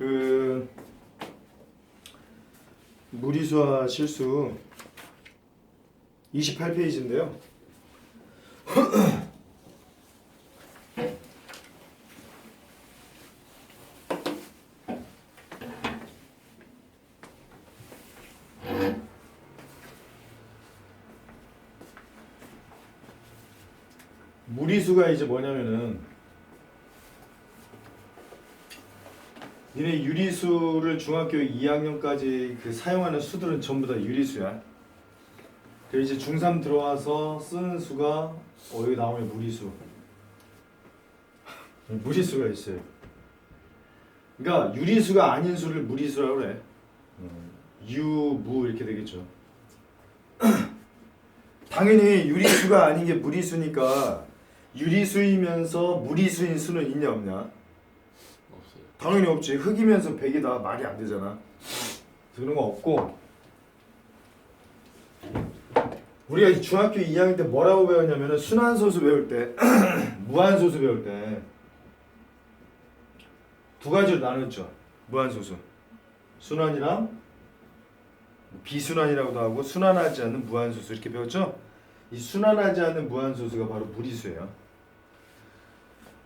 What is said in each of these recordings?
그 무리수와 실수 28페이지인데요. 무리수가 이제 뭐냐면은 니네 유리수를 중학교 2학년까지 그 사용하는 수들은 전부 다 유리수야. 그리고 이제 중3 들어와서 쓰는 수가 어 여기 나오네 무리수. 무리수가 있어요. 그러니까 유리수가 아닌 수를 무리수라고 그래. 유무 이렇게 되겠죠. 당연히 유리수가 아닌 게 무리수니까 유리수이면서 무리수인 수는 있냐 없냐? 당연히 없지. 흑이면서 백이다 말이 안 되잖아. 그런 거 없고 우리가 중학교 2학년 때 뭐라고 배웠냐면은 순환소수 배울 때 무한소수 배울 때 두 가지로 나눴죠. 무한소수. 순환이랑 비순환이라고도 하고 순환하지 않는 무한소수 이렇게 배웠죠? 이 순환하지 않는 무한소수가 바로 무리수예요.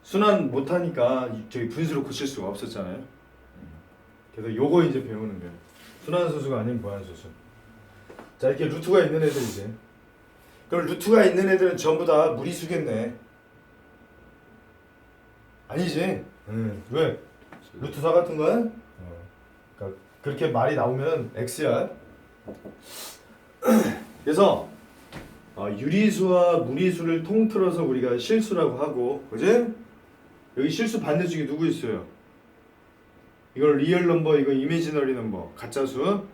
순환 못하니까 이- 저희 분수로 고칠 수가 없었잖아요. 그래서 요거 이제 배우는 거예요. 순환 소수가 아닌 무한소수. 자 이렇게 루트가 있는 애들 이제. 그럼 루트가 있는 애들은 전부 다 무리수겠네. 아니지. 응. 왜? 루트 4 같은 거야? 어. 그러니까 그렇게 말이 나오면 x야. 그래서 어, 유리수와 무리수를 통틀어서 우리가 실수라고 하고, 그지? 여기 실수 반대쪽에 누구 있어요? 이걸 리얼 넘버, 이거 이미지너리 넘버, 가짜 수.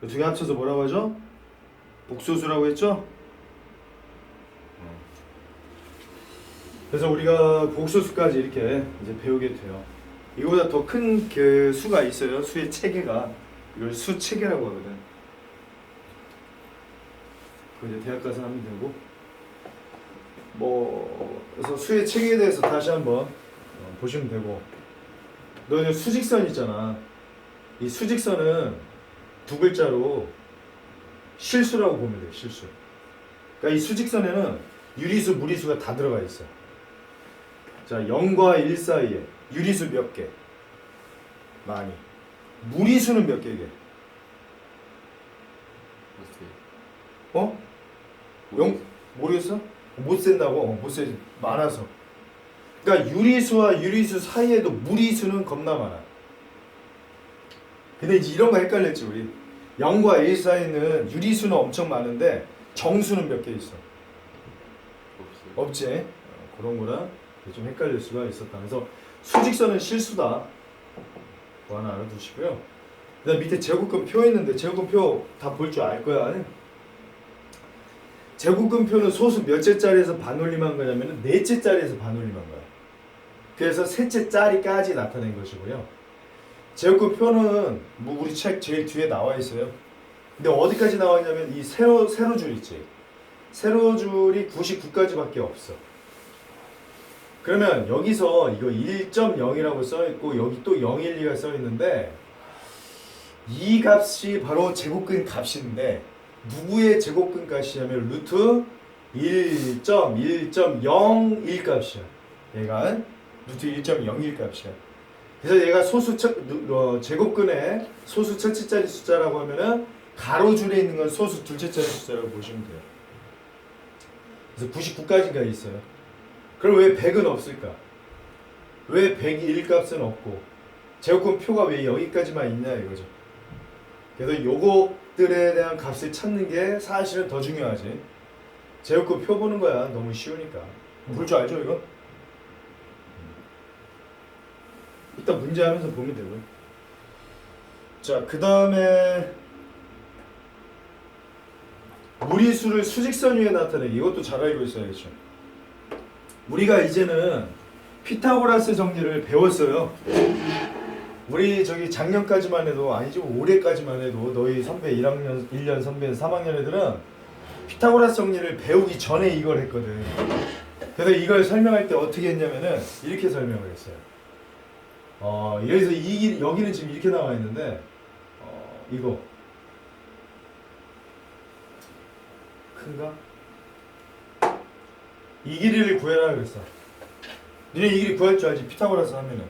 두 개 합쳐서 뭐라고 하죠? 복소수라고 했죠? 어. 그래서 우리가 복소수까지 이렇게 이제 배우게 돼요. 이거보다 더 큰 그 수가 있어요. 수의 체계가 이걸 수 체계라고 하거든. 그 이제 대학 가서 하면 되고. 뭐 그래서 수의 체계에 대해서 다시 한번 어, 보시면 되고. 너 이제 수직선 있잖아. 이 수직선은 두 글자로 실수라고 보면 돼. 실수. 그러니까 이 수직선에는 유리수, 무리수가 다 들어가 있어. 자, 0과 1 사이에 유리수 몇 개? 많이. 무리수는 몇 개게? 어? 영 모르겠어? 못 센다고? 어, 못 세. 많아서. 그러니까 유리수와 유리수 사이에도 무리수는 겁나 많아. 근데 이제 이런 거 헷갈렸지 우리. 0과 1 사이에는 유리수는 엄청 많은데 정수는 몇 개 있어? 없지. 어, 그런 거라 좀 헷갈릴 수가 있었다. 그래서 수직선은 실수다. 그거 하나 알아두시고요. 그다음 밑에 제곱근 표 있는데 제곱근 표 다 볼 줄 알 거야. 제곱근 표는 소수 몇째 자리에서 반올림한 거냐면은 넷째 자리에서 반올림한 거야. 그래서 셋째 자리까지 나타낸 것이고요. 제곱근 표는 뭐 우리 책 제일 뒤에 나와 있어요. 근데 어디까지 나와 있냐면 이 세로 세로 줄 있지. 세로 줄이 99까지밖에 없어. 그러면 여기서 이거 1.0이라고 써 있고 여기 또 012가 써 있는데 이 값이 바로 제곱근 값인데 누구의 제곱근 값이냐면 루트 1.1.01 값이야. 얘가 루트 1.01 값이야. 그래서 얘가 소수 첫, 누- 어, 제곱근의 소수 첫째 자리 숫자라고 하면은 가로줄에 있는 건 소수 둘째 자리 숫자라고 보시면 돼요. 그래서 99까지가 있어요. 그럼 왜 100은 없을까? 왜 101 값은 없고 제곱근 표가 왜 여기까지만 있냐 이거죠. 그래서 요것들에 대한 값을 찾는 게 사실은 더 중요하지. 제곱근 표 보는 거야. 너무 쉬우니까. 볼 줄 알죠 이거? 일단 문제 하면서 보면 되고요. 자, 그 다음에 무리수를 수직선 위에 나타내기 이것도 잘 알고 있어야겠죠. 우리가 이제는 피타고라스 정리를 배웠어요. 우리 저기 작년까지만 해도 아니죠 올해까지만 해도 너희 선배 1학년 1년 선배 3학년 애들은 피타고라스 정리를 배우기 전에 이걸 했거든. 그래서 이걸 설명할 때 어떻게 했냐면은 이렇게 설명을 했어요. 어, 여기서 이 길, 여기는 지금 이렇게 나와 있는데 어, 이거 큰가? 이 길이를 구해라 그랬어. 니네 이 길이 구할 줄 알지? 피타고라스 하면은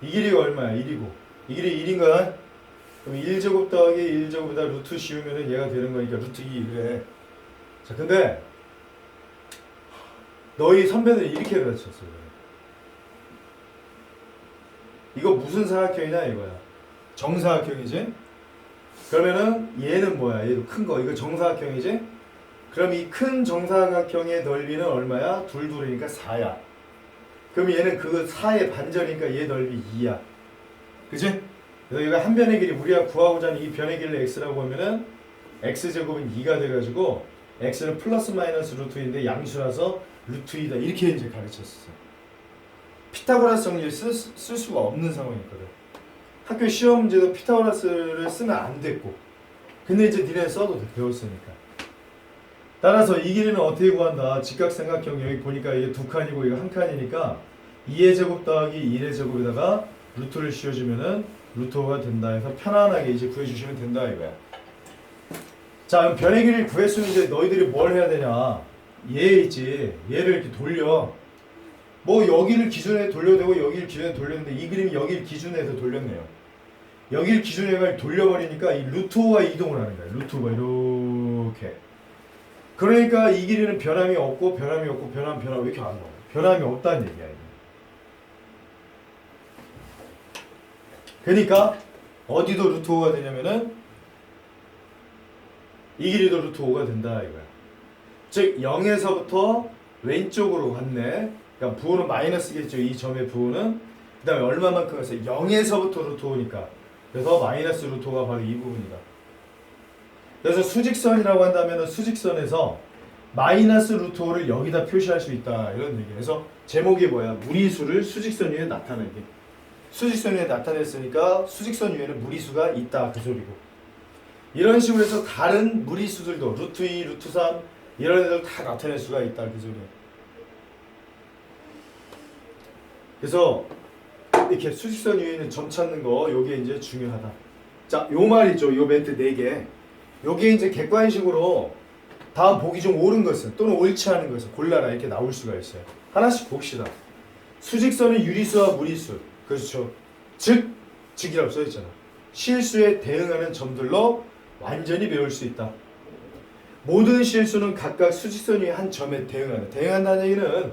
이 길이가 얼마야? 1이고 이 길이 1인가? 그럼 1제곱 더하기 1제곱에다 루트 씌우면은 얘가 되는 거니까 루트 2 그래. 자 근데 너희 선배들이 이렇게 가르쳤어요. 이거 무슨 사각형이냐 이거야. 정사각형이지? 그러면은 얘는 뭐야? 얘도 큰 거. 이거 정사각형이지? 그럼 이 큰 정사각형의 넓이는 얼마야? 둘 둘이니까 4야. 그럼 얘는 그 4의 반절이니까 얘 넓이 2야. 그지? 그래서 얘가 한 변의 길이 우리가 구하고자 하는 이 변의 길을 x라고 하면은 x제곱은 2가 돼가지고 x는 플러스 마이너스 루트 인데 양수라서 루트 2다. 이렇게 이제 가르쳤었어. 피타고라스 정리를 쓸, 수- 쓸 수가 없는 상황이거든. 학교 시험 문제도 피타고라스를 쓰면 안 됐고. 근데 이제 니네 써도 돼. 배웠으니까. 따라서 이 길이는 어떻게 구한다? 직각삼각형 여기 보니까 이게 두 칸이고 이거 한 칸이니까 2의 제곱 더하기 1의 제곱에다가 루트를 씌워주면은 루트가 된다 해서 편안하게 이제 구해주시면 된다 이거야. 자 그럼 변의 길이를 구했으면 이제 너희들이 뭘 해야 되냐? 얘 있지. 얘를 이렇게 돌려. 뭐 여기를 기준에 돌려도 되고 여기를 기준에 돌렸는데 이 그림이 여기를 기준에서 돌렸네요. 여기를 기준에 돌려버리니까 이 루트 5가 이동을 하는 거야. 루트 5가 이렇게. 그러니까 이 길이는 변함이 없고 변함이 없고 변함 변함 왜 이렇게 안 나와? 변함이 없다는 얘기야. 그러니까 어디도 루트 5가 되냐면은 이 길이도 루트 5가 된다 이거야. 즉 0에서부터 왼쪽으로 갔네. 그러니까 부호는 마이너스겠죠. 이 점의 부호는 그 다음에 얼마만큼 했어요? 0에서부터 루트 5니까. 그래서 마이너스 루트 5가 바로 이 부분이다. 그래서 수직선이라고 한다면 수직선에서 마이너스 루트 5를 여기다 표시할 수 있다 이런 얘기. 그래서 제목이 뭐야? 무리수를 수직선 위에 나타내기. 수직선 위에 나타냈으니까 수직선 위에는 무리수가 있다 그 소리고. 이런 식으로 해서 다른 무리수들도 루트 2, 루트 3 이런 애들 다 나타낼 수가 있다 그 소리야. 그래서 이렇게 수직선 위에 있는 점 찾는 거 요게 이제 중요하다. 자, 요 말이죠. 요 멘트 4개. 요게 이제 객관식으로 다음 보기 중 옳은 것은 또는 옳지 않은 것을 골라라 이렇게 나올 수가 있어요. 하나씩 봅시다. 수직선의 유리수와 무리수. 그렇죠. 즉, 즉이라고 써 있잖아. 실수에 대응하는 점들로 완전히 배울 수 있다. 모든 실수는 각각 수직선 위에 한 점에 대응한다. 대응한다는 얘기는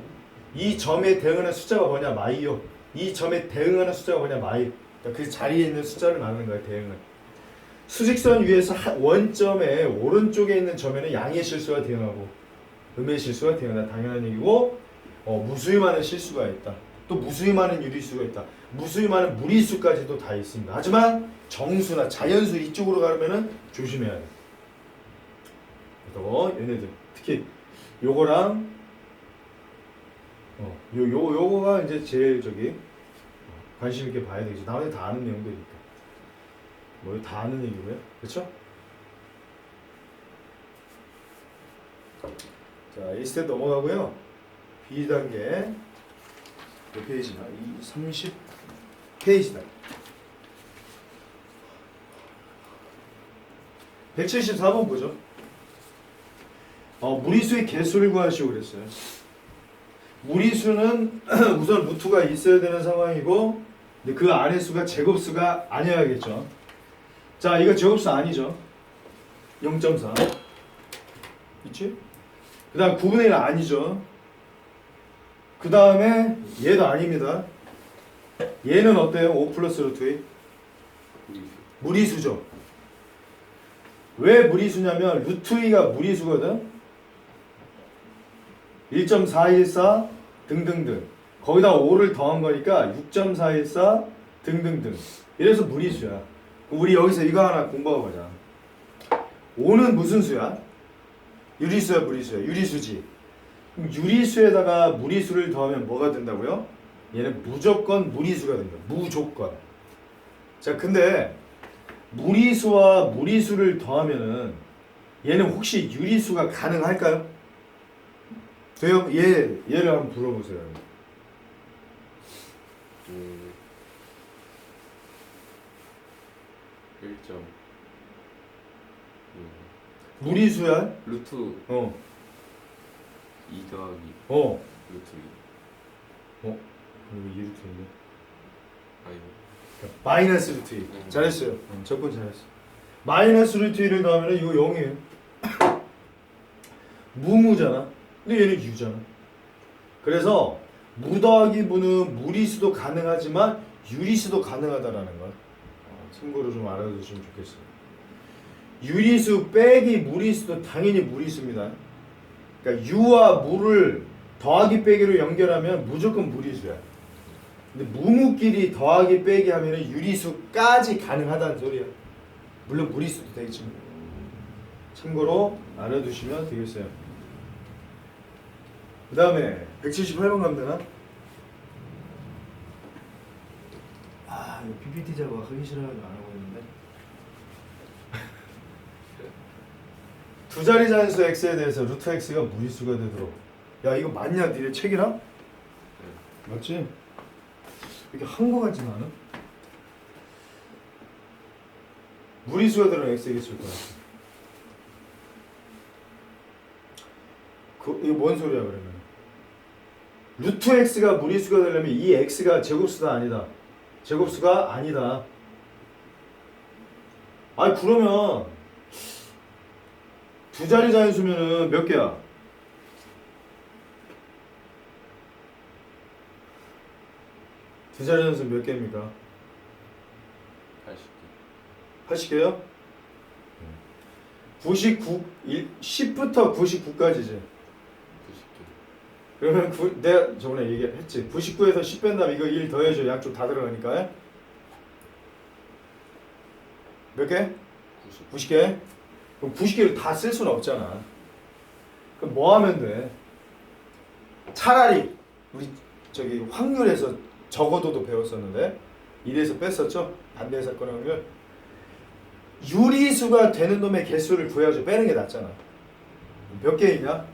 이 점에 대응하는 숫자가 뭐냐? 마이요. 이 점에 대응하는 숫자가 뭐냐? 마이. 그러니까 그 자리에 있는 숫자를 말하는 거야, 대응은. 수직선 위에서 한- 원점의 오른쪽에 있는 점에는 양의 실수가 대응하고 음의 실수가 대응한다. 당연한 얘기고 어, 무수히 많은 실수가 있다. 또 무수히 많은 유리수가 있다. 무수히 많은 무리수까지도 다 있습니다. 하지만 정수나 자연수 이쪽으로 가려면은 조심해야 돼. 그래서 얘네들 특히 요거랑 어, 요, 요, 요거가 이제 제일 저기 어, 관심 있게 봐야 되지. 나머지 다 아는 내용들이니까. 뭐 다 아는 얘기고요. 그렇죠? 자, 1스텝 넘어가고요. B단계 몇 페이지나? 이30 페이지다. 174번 보죠. 어, 무리수의 개수를 구하시오 그랬어요. 무리수는 우선 루트가 있어야 되는 상황이고 근데 그 안의 수가 제곱수가 아니어야겠죠. 자, 이거 제곱수 아니죠. 0.4. 있지? 그 다음 9분의 1 아니죠. 그 다음에 얘도 아닙니다. 얘는 어때요? 5 플러스 루트 2? 무리수. 무리수죠. 왜 무리수냐면 루트 2가 무리수거든. 1.414 등등등. 거기다 5를 더한 거니까 6.414 등등등. 이래서 무리수야. 우리 여기서 이거 하나 공부하고 가자. 5는 무슨 수야? 유리수야, 무리수야? 유리수지. 유리수에다가 무리수를 더하면 뭐가 된다고요? 얘는 무조건 무리수가 된다. 무조건. 자, 근데 무리수와 무리수를 더하면은 얘는 혹시 유리수가 가능할까요? 돼요? 얘 얘를 한번 불어보세요. 음, 1점 무리수야? 루트 어, 2 더하기 어, 루트 2 어? 이렇게 했네. 아니 마이너스 루트 2. 음. 잘했어요. 어, 접근 잘했어. 마이너스 루트 2를 더하면 이거 0이에요. 무무잖아. 근데 얘는 유잖아. 그래서 무 더하기 무는 무리수도 가능하지만 유리수도 가능하다라는 걸 어, 참고로 좀 알아두시면 좋겠어요. 유리수 빼기 무리수도 당연히 무리수입니다. 그러니까 유와 무를 더하기 빼기로 연결하면 무조건 무리수야. 근데 무무끼리 더하기 빼기 하면은 유리수까지 가능하다는 소리야. 물론 무리수도 되겠지만. 참고로 알아두시면 되겠어요. 그 다음에 178번 가면 되나? 아, 이거 PPT 작업 하기 싫어가지고 안 하고 있는데. 두 자리 잔수 x에 대해서 루트 x가 무리수가 되도록. 야, 이거 맞냐? 니네 책이랑? 맞지? 이렇게 한 거 같진 않아? 무리수가 들어간 x겠을 거야. 그 이거 뭔 소리야 그러면? 루트 x가 무리수가 되려면 이 x가 제곱수가 아니다. 제곱수가 아니다. 아니 그러면 두 자리 자연수면은 몇 개야? 두 자리 자연수 몇 개입니까? 80개 80개요? 99, 10부터 99까지지. 90개 그러면 구, 내가 저번에 얘기했지. 99에서 10 뺀다면 이거 1 더해줘. 양쪽 다 들어가니까. 몇 개? 90 90개? 그럼 90개를 다 쓸 수는 없잖아. 그럼 뭐 하면 돼? 차라리 우리 저기 확률에서 적어도도 배웠었는데 1에서 뺐었죠? 반대 사건 확률. 유리수가 되는 놈의 개수를 구해가지고 빼는 게 낫잖아. 몇 개이냐?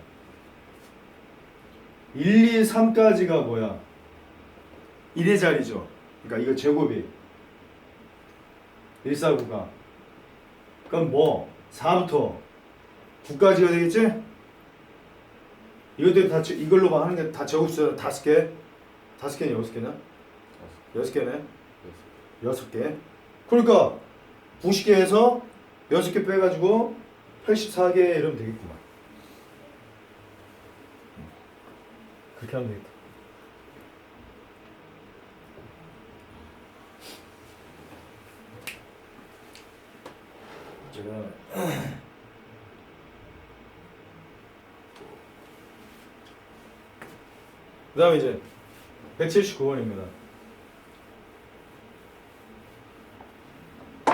1, 2, 3까지가 뭐야? 1의 자리죠. 그러니까 이거 제곱이 1, 4, 9가 그럼 뭐 4부터 9까지가 되겠지? 이것들 다 제- 이걸로 봐 하는 게 다 제곱수 다섯 개, 다섯 개냐 여섯 개냐? 여섯 개네. 여섯 개. 그러니까 90개에서 여섯 개 빼가지고 84개 이러면 되겠구만. 그렇게 하면 되겠다. 제가 그 다음에 이제 179번입니다.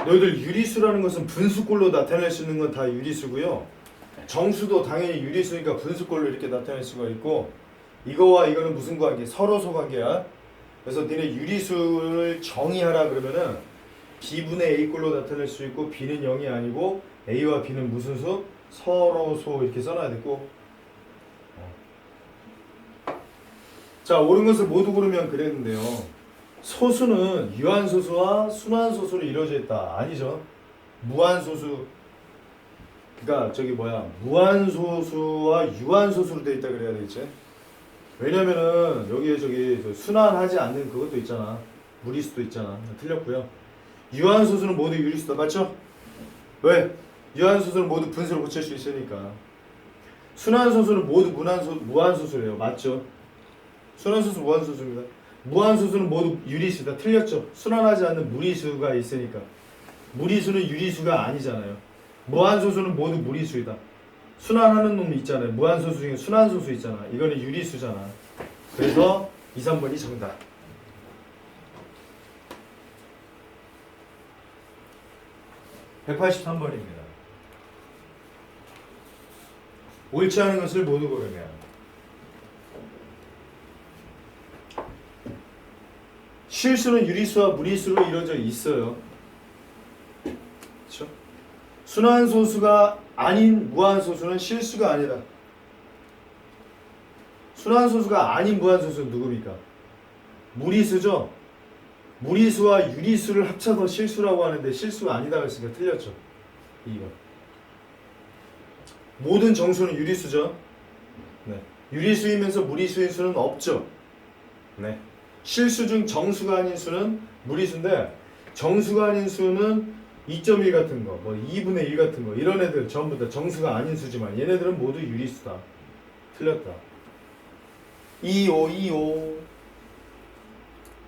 너희들 유리수라는 것은 분수꼴로 나타낼 수 있는 건 다 유리수고요. 정수도 당연히 유리수니까 분수꼴로 이렇게 나타낼 수가 있고 이거와 이거는 무슨 관계? 서로 소 관계야. 그래서 니네 유리수를 정의하라 그러면은 B분의 A꼴로 나타낼 수 있고 B는 0이 아니고 A와 B는 무슨 수? 서로 소 이렇게 써놔야 되고 어. 자 옳은 것을 모두 고르면 그랬는데요. 소수는 유한소수와 순환소수로 이루어져 있다. 아니죠. 무한소수. 그러니까 저기 뭐야 무한소수와 유한소수로 되어 있다 그래야 되겠지. 왜냐면은 여기에 저기 저 순환하지 않는 그것도 있잖아. 무리수도 있잖아. 틀렸고요. 유한소수는 모두 유리수다. 맞죠? 왜? 유한소수는 모두 분수로 고칠 수 있으니까. 순환소수는 모두 무한소, 무한소수래요. 맞죠? 순환소수 무한소수입니다. 무한소수는 모두 유리수다. 틀렸죠? 순환하지 않는 무리수가 있으니까. 무리수는 유리수가 아니잖아요. 무한소수는 모두 무리수이다. 순환하는 놈이 있잖아요. 무한소수 중에 순환소수 있잖아. 이거는 유리수잖아. 그래서 2, 3번이 정답. (183번입니다) 옳지 않은 것을 모두 고르면 실수는 유리수와 무리수로 이루어져 있어요. 순환소수가 아닌 무한소수는 실수가 아니다. 순환소수가 아닌 무한소수는 누굽니까? 무리수죠? 무리수와 유리수를 합쳐서 실수라고 하는데 실수가 아니다고 했으니까 틀렸죠. 2번. 모든 정수는 유리수죠. 네. 유리수이면서 무리수인 수는 없죠. 네. 실수 중 정수가 아닌 수는 무리수인데 정수가 아닌 수는 2.1 같은 거, 뭐 2분의 1 같은 거 이런 애들 전부 다 정수가 아닌 수지만 얘네들은 모두 유리수다. 틀렸다. 25, 25.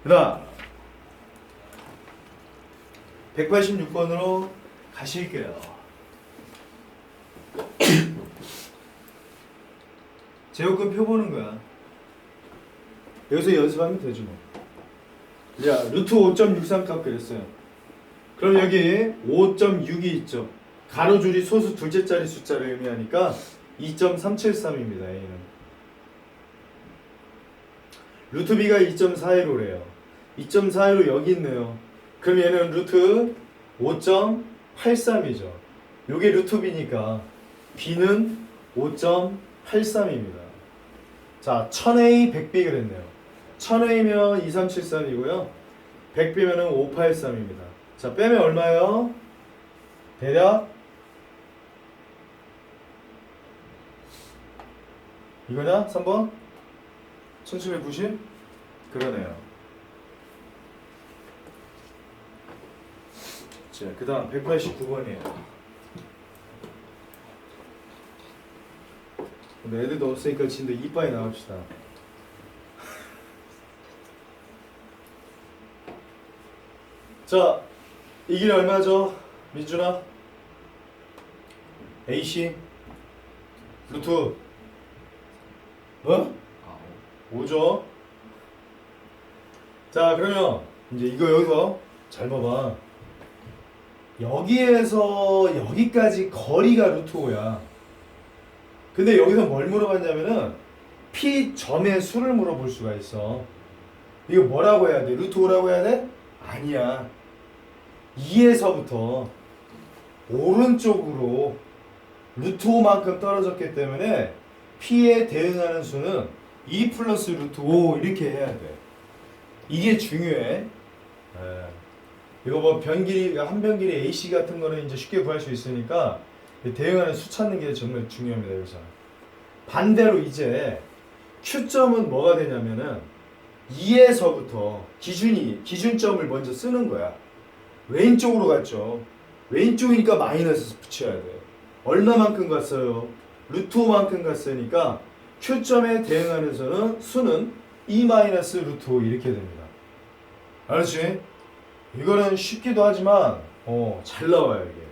그다음 186번으로 가실게요. 제곱근 표 보는 거야. 여기서 연습하면 되지 뭐. 야, 루트 5.63 값 그랬어요. 그럼 여기 5.6이 있죠. 가로줄이 소수 둘째 자리 숫자를 의미하니까 2.373입니다. A는. 루트 B가 2.41호래요. 2.41호 여기 있네요. 그럼 얘는 루트 5.83이죠. 요게 루트 B니까 B는 5.83입니다. 자, 1000A 100B 그랬네요. 1000A면 2373이고요. 100B면은 583입니다. 자, 빼면 얼마예요? 대략 이거냐? 3번? 1790? 그러네요. 자, 그 다음 189번이에요. 근데 애들도 없으니까 진짜 이빨이 나갑시다. 자, 이 길이 얼마죠? 민준아? AC? 루트? 뭐? 아홉 5죠? 자, 그러면 이제 이거 여기서 잘 봐봐. 여기에서 여기까지 거리가 루트 5야. 근데 여기서 뭘 물어봤냐면은 P 점의 수를 물어볼 수가 있어. 이거 뭐라고 해야 돼? 루트 5라고 해야 돼? 아니야. 2에서부터 오른쪽으로 루트 5만큼 떨어졌기 때문에 P에 대응하는 수는 2 플러스 루트 5 이렇게 해야 돼. 이게 중요해. 예. 이거 뭐 변길이 한 변길이 AC 같은 거는 이제 쉽게 구할 수 있으니까 대응하는 수 찾는 게 정말 중요합니다. 여기서 반대로 이제 Q점은 뭐가 되냐면은 2에서부터 기준이 기준점을 먼저 쓰는 거야. 왼쪽으로 갔죠. 왼쪽이니까 마이너스 붙여야 돼. 얼마만큼 갔어요? 루트 5만큼 갔으니까 Q점에 대응하는 수는 수는 2 마이너스 루트 5 이렇게 됩니다. 알았지? 이거는 쉽기도 하지만 어, 잘 나와요 이게.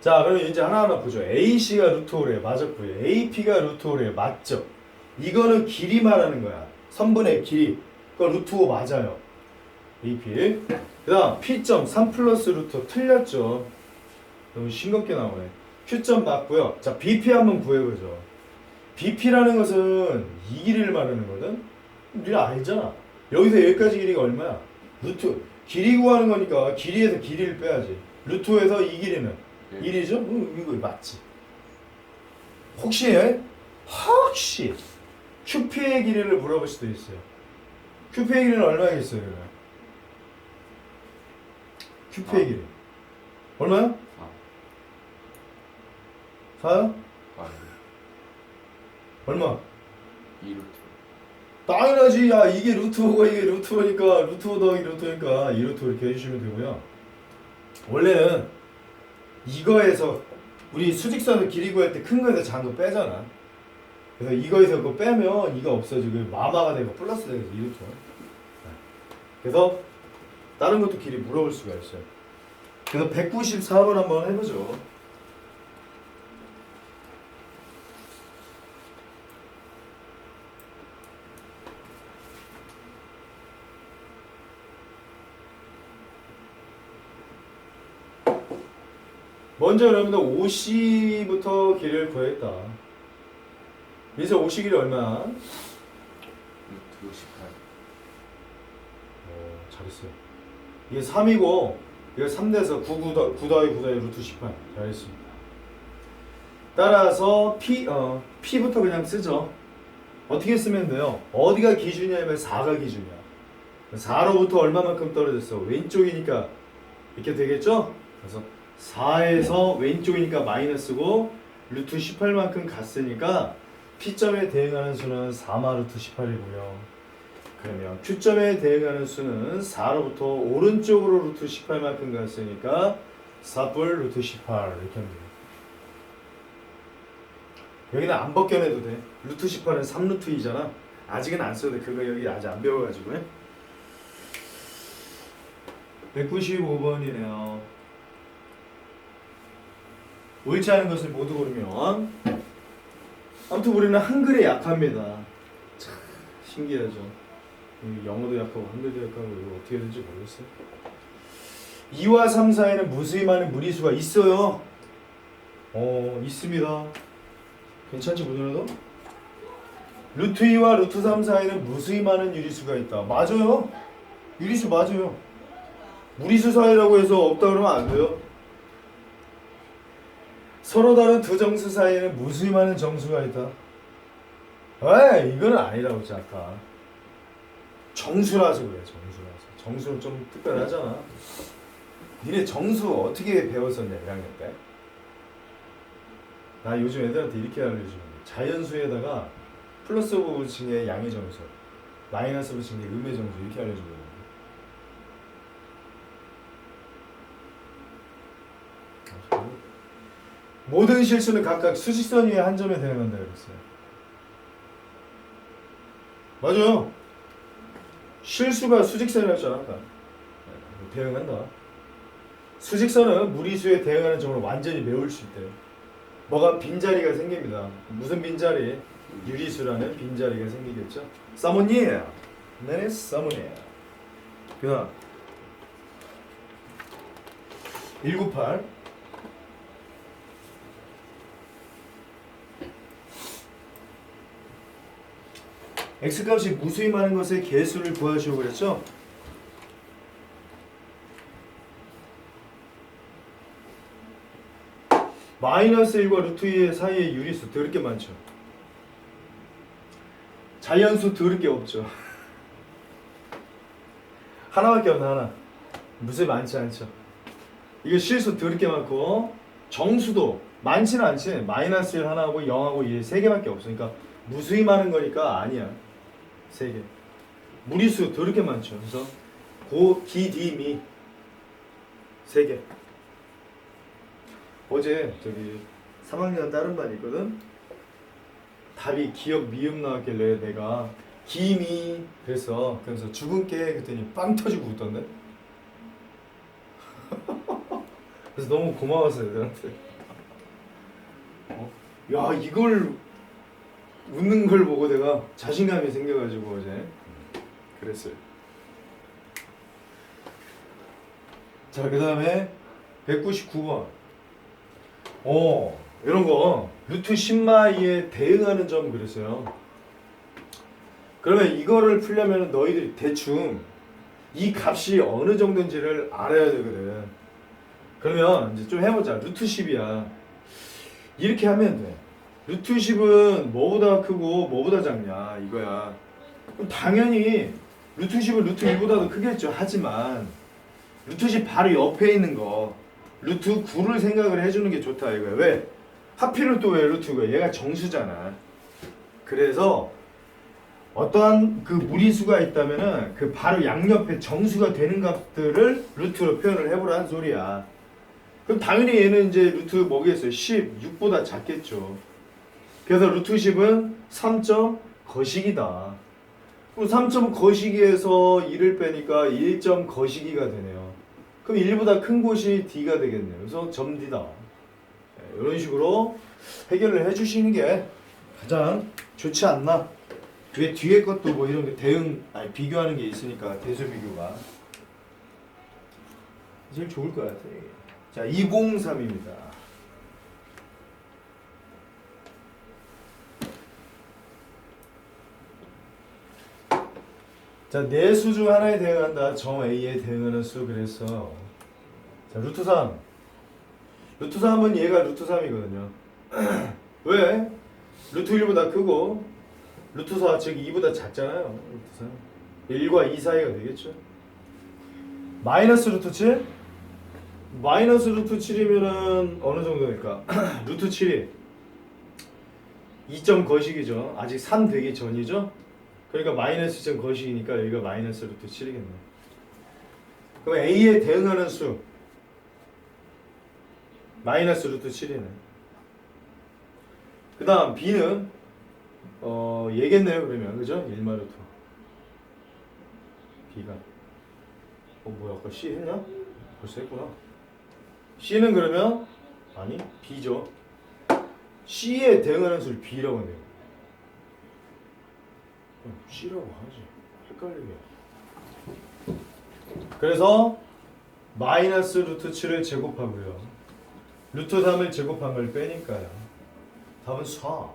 자, 그럼 이제 하나하나 보죠. AC가 루트 5래 맞았고요. AP가 루트 5래 맞죠? 이거는 길이 말하는 거야. 선분의 길이. 그 루트 5 맞아요. AP. 그 다음 P점 3 플러스 루트 5 틀렸죠. 너무 싱겁게 나오네. Q점 맞고요. 자, BP 한번 구해보죠. BP라는 것은 이 길이를 말하는 거든. 우리가 알잖아. 여기서 여기까지 길이가 얼마야? 루트. 길이 구하는 거니까 길이에서 길이를 빼야지. 루트에서 이 길이는 네. 1이죠? 응, 이거 맞지. 혹시 혹시 QP의 길이를 물어볼 수도 있어요. QP의 길이는 얼마겠어요, 그러면? 아. 길이. 얼마요? 4 4요? 아 얼마? 2루트 당연하지. 야, 이게 루트 5가 이게 루트 5니까 루트 5 더하기 루트 5니까 2루트 이렇게 해주시면 되고요. 원래는 이거에서 우리 수직선을 길이 구할 때 큰 거에서 작은 거 빼잖아. 그래서 이거에서 그거 빼면 이거 없어지고 마마가 되고 플러스 되고 2루트. 그래서 다른 것도 길이 물어볼 수가 있어요. 그래서 194번 한번 해보죠. 먼저 여러분들 5C부터 길을 구했다. 여기서 5C 길이 얼마야? 루트 18 어, 잘했어요. 이게 3이고 이게 3돼서 9, 9, 9 더하기 9 더하기 루트 18. 잘했습니다. 따라서 P, 어, P부터 그냥 쓰죠. 어떻게 쓰면 돼요? 어디가 기준이냐면 4가 기준이야. 4로부터 얼마만큼 떨어졌어? 왼쪽이니까 이렇게 되겠죠? 그래서 4에서 왼쪽이니까 마이너스고 루트 18만큼 갔으니까 P점에 대응하는 수는 4마 루트 18이고요. 그러면 Q점에 대응하는 수는 4로부터 오른쪽으로 루트 18만큼 갔으니까 4뿔 루트 18 이렇게 하면 돼요. 여기는 안 벗겨내도 돼. 루트 18은 3루트 2잖아. 아직은 안 써도 돼. 그거 여기 아직 안 배워가지고. 195번이네요. 옳지 않은 것을 모두 고르면 아무튼 우리는 한글에 약합니다. 참 신기하죠. 이 영어도 약하고 한글도 약하고 이거 어떻게 될지 모르겠어요. 2와 3 사이에는 무수히 많은 무리수가 있어요. 어 있습니다. 괜찮지 보더라도 루트 2와 루트 3 사이에는 무수히 많은 유리수가 있다. 맞아요. 유리수 맞아요. 무리수 사이라고 해서 없다 그러면 안 돼요. 서로 다른 두 정수 사이에는 무수히 많은 정수가 있다. 에이, 이거는 아니라고 했지 아까. 정수라서 그래, 정수라서. 정수는 좀 특별하잖아. 니네 정수 어떻게 배웠었냐, 1학년 때? 나 요즘 애들한테 이렇게 알려주는데 자연수에다가 플러스 부분칭의 양의 정수, 마이너스 부분칭의 음의 정수 이렇게 알려주거든요. 모든 실수는 각각 수직선 위에 한 점에 대응한다 그랬어요. 맞아요. 실수가. 아까. 네, 대응한다. 수직선은 무리수에 대응하는 점으로 완전히 메울 수 있대요. 뭐가 빈자리가 생깁니다. 무슨 빈자리? 유리수라는 빈자리가 생기겠죠. 사모니에요. 네, 사모니에요. 그다음 198 x값이 무수히 많은 것의 개수를 구하시오 그랬죠? 마이너스 1과 루트 2 사이의 유리수 더럽게 많죠. 자연수 더럽게 없죠. 하나밖에 없나 하나. 무수히 많지 않죠. 이게 실수 더럽게 많고 정수도 많지는 않지. 마이너스 1 하나하고 0하고 2세 개밖에 없으니까 무수히 많은 거니까 아니야. 세 개. 무리수 더럽게 많죠. 그래서 고, 기, 디, 미. 세 개. 어제 저기 3학년 다른 반이 있거든. 답이 기억 미음 나왔길래 내가 기미 그래서 그래서 죽은 게 그랬더니 빵 터지고 웃던데. 그래서 너무 고마웠어요 애들한테. 어? 야 이걸 웃는 걸 보고 내가 자신감이 생겨가지고 어제 그랬어요. 자, 그 다음에 199번. 어, 이런 거. 루트 10마이에 대응하는 점 그랬어요. 그러면 이거를 풀려면 너희들이 대충 이 값이 어느 정도인지를 알아야 되거든. 그러면 이제 좀 해보자. 루트 10이야. 이렇게 하면 돼. 루트 10은 뭐보다 크고 뭐보다 작냐 이거야. 그럼 당연히 루트 10은 루트 1보다도 크겠죠. 하지만 루트 10 바로 옆에 있는 거 루트 9를 생각을 해주는 게 좋다 이거야. 왜? 하필은 또 왜 루트 9야? 얘가 정수잖아. 그래서 어떠한 그 무리수가 있다면은 그 바로 양옆에 정수가 되는 값들을 루트로 표현을 해보라는 소리야. 그럼 당연히 얘는 이제 루트 뭐겠어요? 10, 6보다 작겠죠. 그래서 루트 10은 3점 거시기다. 그럼 3점 거시기에서 1을 빼니까 1점 거시기가 되네요. 그럼 1보다 큰 곳이 D가 되겠네요. 그래서 점 D다. 네, 이런 식으로 해결을 해주시는 게 가장 좋지 않나. 뒤에 뒤에 것도 뭐 이런 게 대응 아니 비교하는 게 있으니까 대수 비교가 제일 좋을 것 같아. 이게. 자 203입니다. 자, 네 수 중 하나에 대응한다. 정 A에 대응하는 수 그래서 자, 루트 3. 루트 3은 얘가 루트 3이거든요. 왜? 루트 1보다 크고 루트 4 즉 2보다 작잖아요. 루트 3. 1과 2 사이가 되겠죠. 마이너스 루트 7? 마이너스 루트 7이면은 어느 정도 될까? 루트 7이 2점 거식이죠. 아직 3 되기 전이죠. 그러니까 마이너스 2점 거식이니까 여기가 마이너스 루트 7이겠네. 그럼 A에 대응하는 수 마이너스 루트 7이네. 그 다음 B는 어 얘겠네요 그러면 그죠? 1마 루트 B가 어 뭐야 아까 C 했냐? 벌써 했구나 C는 그러면 아니 B죠 C에 대응하는 수를 B라고 하네요 C라고 하지. 헷갈리게. 그래서 마이너스 루트 7을 제곱하고요. 루트 3을 제곱한 걸 빼니까요. 답은 4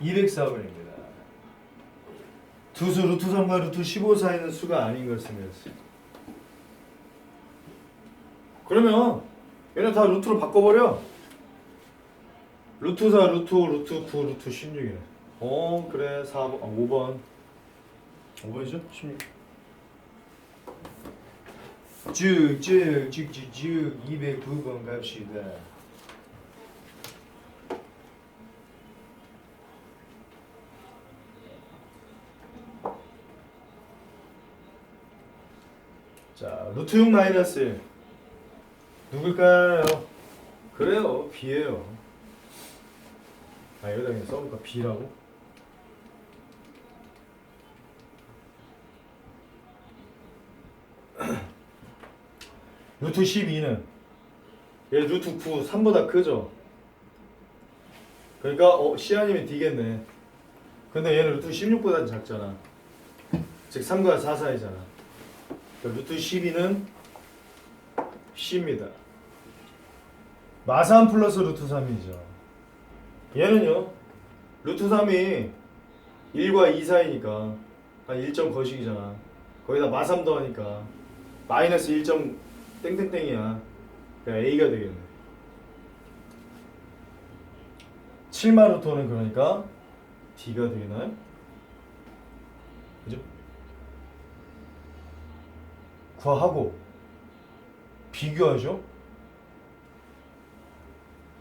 204번입니다. 두수 루트 3과 루트 15 사이는 수가 아닌 것을 냈어요 그러면 얘네 다 루트로 바꿔버려 루트 4, 루트 5, 루트 9, 루트 16이네. 어 그래. 4번, 아, 5번. 5번이죠? 16 쭉쭉쭉쭉쭉. 209번 갑시다. 자 루트 6 마이너스 1 누굴까요? 그래요. B예요 아 여기다 그냥 써볼까? B라고? 루트 12는 얘 루트 9 3보다 크죠? 그러니까 어 C아니면 D겠네. 근데 얘는 루트 16보다 작잖아. 즉 3과 4 사이잖아. 그러니까 루트 12는 C입니다. 마삼 플러스 루트 3이죠 얘는요 루트 3이 1과 2 사이니까 한 1점 거식이잖아 거기다 마삼 더하니까 마이너스 1점 땡땡땡이야 그러니까 A가 되겠네 7마 루트는 그러니까 D가 되나요? 그죠? 구하고 비교하죠?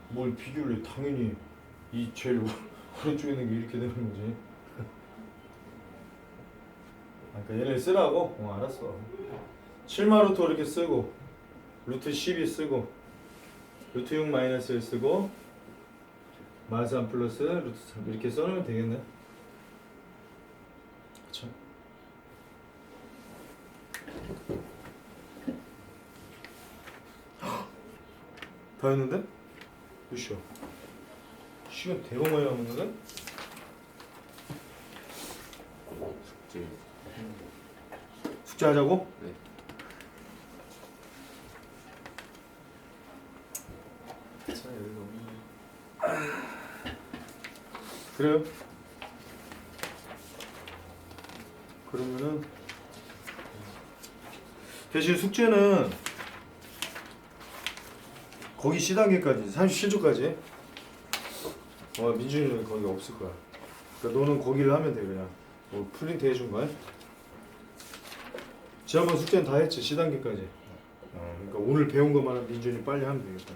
뭘 비교를 해 당연히 이 제일 오- 오른쪽에 있는 게 이렇게 되는 거지. 아, 그러니까 얘를 쓰라고? 어 알았어. 7마 루트 이렇게 쓰고 루트 12 쓰고 루트 6 마이너스 1 쓰고 마이너스 3 플러스 루트 3 이렇게 써놓으면 되겠네. 그쵸? 다 했는데? 몇시 야? 시간 대박 많이 남았는데? 숙제 숙제하자고? 네. 그래요? 그러면은 대신 숙제는 거기 C단계까지 37조까지 어 민준이는 거기 없을 거야. 그러니까 너는 거기를 하면 돼 그냥. 뭐 프린트 해준 거야? 지난번 숙제는 다 했지 C단계까지. 어, 그러니까 오늘 배운 것만은 민준이 빨리 하면 되겠다